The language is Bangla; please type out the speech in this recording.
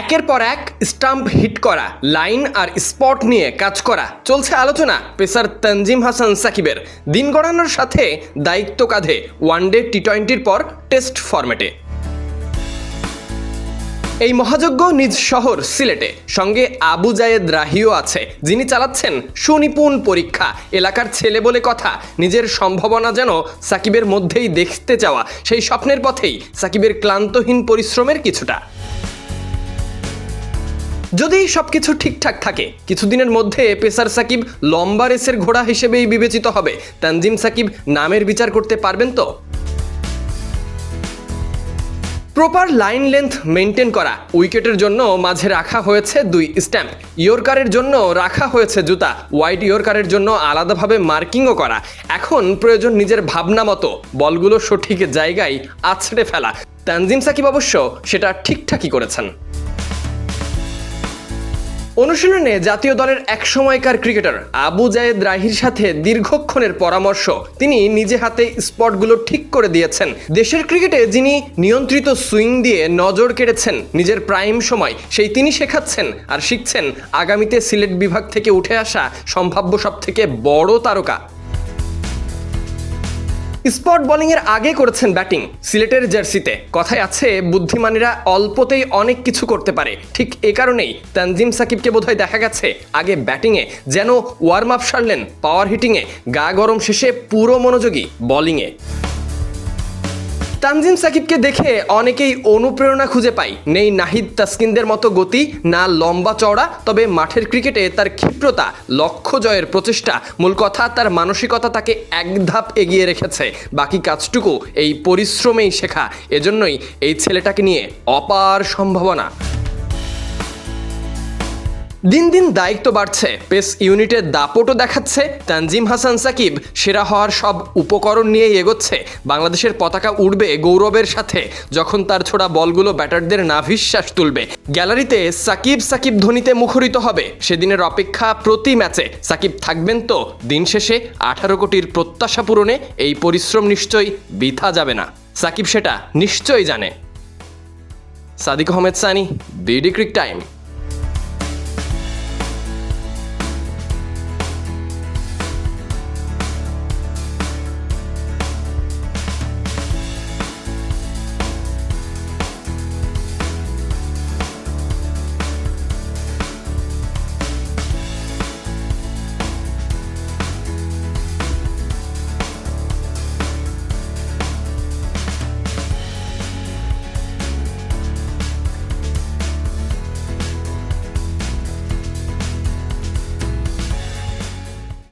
একের পর এক স্টাম্প হিট করা, লাইন আর স্পট নিয়ে কাজ করা। চলছে আলোচনা, পেসার তানজিম হাসান সাকিবের। দিন গড়ানোর সাথে দায়িত্ব কাঁধে ওয়ানডে টি টোয়েন্টির পর টেস্ট ফরম্যাটে। এই মহাযজ্ঞ নিজ শহর সিলেটে। সঙ্গে আবু জায়েদ রাহিও আছে, যিনি চালাচ্ছেন সুনিপুণ পরীক্ষা। এলাকার ছেলে বলে কথা, নিজের সম্ভাবনা যেন সাকিবের মধ্যেই দেখতে চাওয়া। সেই স্বপ্নের পথেই সাকিবের ক্লান্তহীন পরিশ্রমের কিছুটা। যদি সবকিছু ঠিকঠাক থাকে, কিছুদিনের মধ্যে পেসার সাকিব লম্বা রেসের ঘোড়া হিসেবেই বিবেচিত হবে। তানজিম সাকিব নামের বিচার করতে পারবেন তো? প্রপার লাইন লেন্থ মেনটেন করা, উইকেটের জন্য মাঝে রাখা হয়েছে দুই স্ট্যাম্প। ইয়র্কারের জন্য রাখা হয়েছে জুতা হোয়াইট ইয়র্কারের জন্য আলাদাভাবে মার্কিংও করা। এখন প্রয়োজন নিজের ভাবনা মতো, বলগুলো সঠিক জায়গায় আছড়ে ফেলা। তানজিম সাকিব অবশ্য সেটা ঠিকঠাকই করেছেন। অনুশীলনে জাতীয় দলের এক সময়কার ক্রিকেটার আবু জায়েদ রাহির সাথে দীর্ঘক্ষণের পরামর্শ। তিনি নিজে হাতে স্পটগুলো ঠিক করে দিয়েছেন। দেশের ক্রিকেটে যিনি নিয়ন্ত্রিত সুইং দিয়ে নজর কেড়েছেন নিজের প্রাইম সময়, সেই তিনি শেখাচ্ছেন আর শিখছেন আগামীতে সিলেট বিভাগ থেকে উঠে আসা সম্ভাব্য সব থেকে বড় তারকা। স্পট বোলিংয়ের আগে করেছেন ব্যাটিং, সিলেটের জার্সিতে। কথায় আছে, বুদ্ধিমানেরা অল্পতেই অনেক কিছু করতে পারে। ঠিক এ কারণেই তানজিম সাকিবকে বোধহয় দেখা গেছে। আগে ব্যাটিংয়ে যেন ওয়ার্ম আপ সারলেন পাওয়ার হিটিংয়ে গা গরম শেষে পুরো মনোযোগী বোলিংয়ে। তানজিম সাকিবকে দেখে অনেকেই অনুপ্রেরণা খুঁজে পাই নেই নাহিদ তাস্কিনদের মতো গতি, না লম্বা চওড়া, তবে মাঠের ক্রিকেটে তার ক্ষিপ্রতা, লক্ষ্য জয়ের প্রচেষ্টা, মূল কথা তার মানসিকতা তাকে এক ধাপ এগিয়ে রেখেছে। বাকি কাজটুকু এই পরিশ্রমেই শেখা। এজন্যই এই ছেলেটাকে নিয়ে অপার সম্ভাবনা। দিন দিন দায়িত্ব বাড়ছে। পেস ইউনিটের দাপটও দেখাচ্ছে। তানজিম হাসান সাকিব সেরা হওয়ার সব উপকরণ নিয়েই এগোচ্ছে। বাংলাদেশের পতাকা উড়বে গৌরবের সাথে, যখন তার ছোড়া বলগুলো ব্যাটারদের নাভিশ্বাস তুলবে। গ্যালারিতে সাকিব সাকিব ধ্বনিতে মুখরিত হবে। সেদিনের অপেক্ষা প্রতি ম্যাচে সাকিব থাকবেন তো, দিন শেষে আঠারো কোটির প্রত্যাশা পূরণে এই পরিশ্রম নিশ্চয়ই বৃথা যাবে না। সাকিব সেটা নিশ্চয়ই জানে। Sadiq Ahmed Sunny, BD Cric Time.